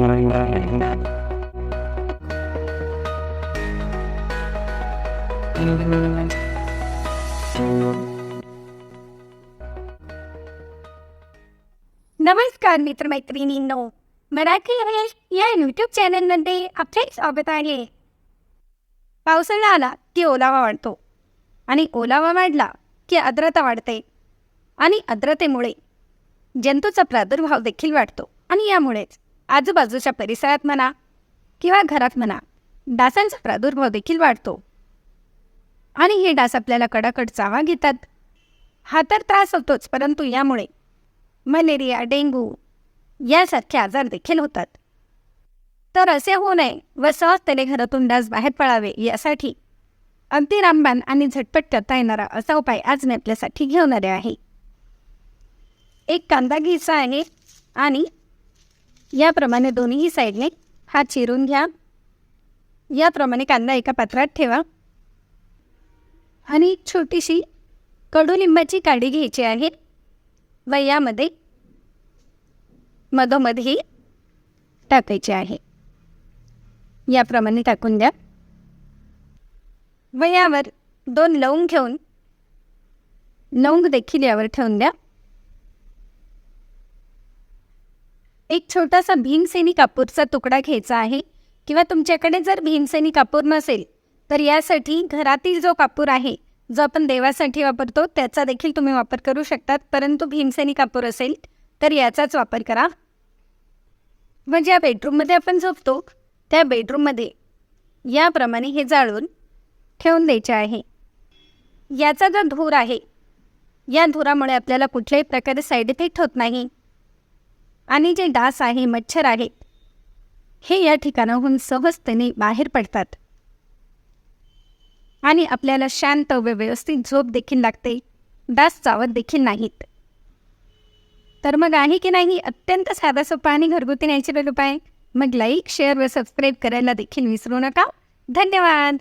नमस्कार मित्रमैत्रिणींनो मराठी इंग्लिश या यूट्यूब चॅनलमध्ये आपले स्वागत आहे. पावसाळा आला की ओलावा वाढतो आणि ओलावा वाढला की आर्द्रता वाढते आणि आर्द्रतेमुळे जंतूचा प्रादुर्भाव देखील वाढतो आणि यामुळेच आजूबाजूच्या परिसरात म्हणा किंवा घरात म्हणा डासांचा प्रादुर्भाव देखील वाढतो. आणि हे डास आपल्याला कडाकड चावा घेतात. हा तर त्रास होतोच परंतु यामुळे मलेरिया डेंग्यू यासारखे आजार देखील होतात. तर असे होऊ नये व सहजतेने घरातून डास बाहेर पळावे यासाठी अगदी रामबाण आणि झटपट करता येणारा असा उपाय आज मी आपल्यासाठी घेऊन आले आहे. एक कांदा घ्यायचा आहे आणि याप्रमाणे दोन्हीही साईडने हा चिरून घ्या. याप्रमाणे कांदा एका पात्रात ठेवा. आणि एक छोटीशी कडुलिंबाची काडी घ्यायची आहे. व यामध्ये मधोमध ही टाकायची आहे. याप्रमाणे टाकून द्या. व यावर दोन लवंग घेऊन लवंग देखील यावर ठेवून द्या. एक छोटासा भीमसेनी कापूरचा तुकडा घ्यायचा आहे किंवा तुमच्याकडे जर भीमसेनी कापूर नसेल तर यासाठी घरातील जो कापूर आहे जो आपण देवासाठी वापरतो त्याचा देखील तुम्ही वापर करू शकतात. परंतु भीमसेनी कापूर असेल तर याचाच वापर करा. व ज्या बेडरूममध्ये आपण झोपतो त्या बेडरूममध्ये याप्रमाणे हे जाळून ठेवून द्यायचे आहे. याचा जो धूर आहे या धुरामुळे आपल्याला कुठल्याही प्रकारे साईड इफेक्ट होत नाही. आणि जे डास आहे मच्छर आहेत हे या ठिकाणाहून सहजतेने बाहेर पडतात. आणि आपल्याला शांत व व्यवस्थित झोप देखील लागते. डास चावत देखील नाहीत. तर मग आहे की नाही अत्यंत साधा सोपा आणि घरगुती नॅचरल उपाय? मग लाईक शेअर व सबस्क्राईब करायला देखील विसरू नका. धन्यवाद!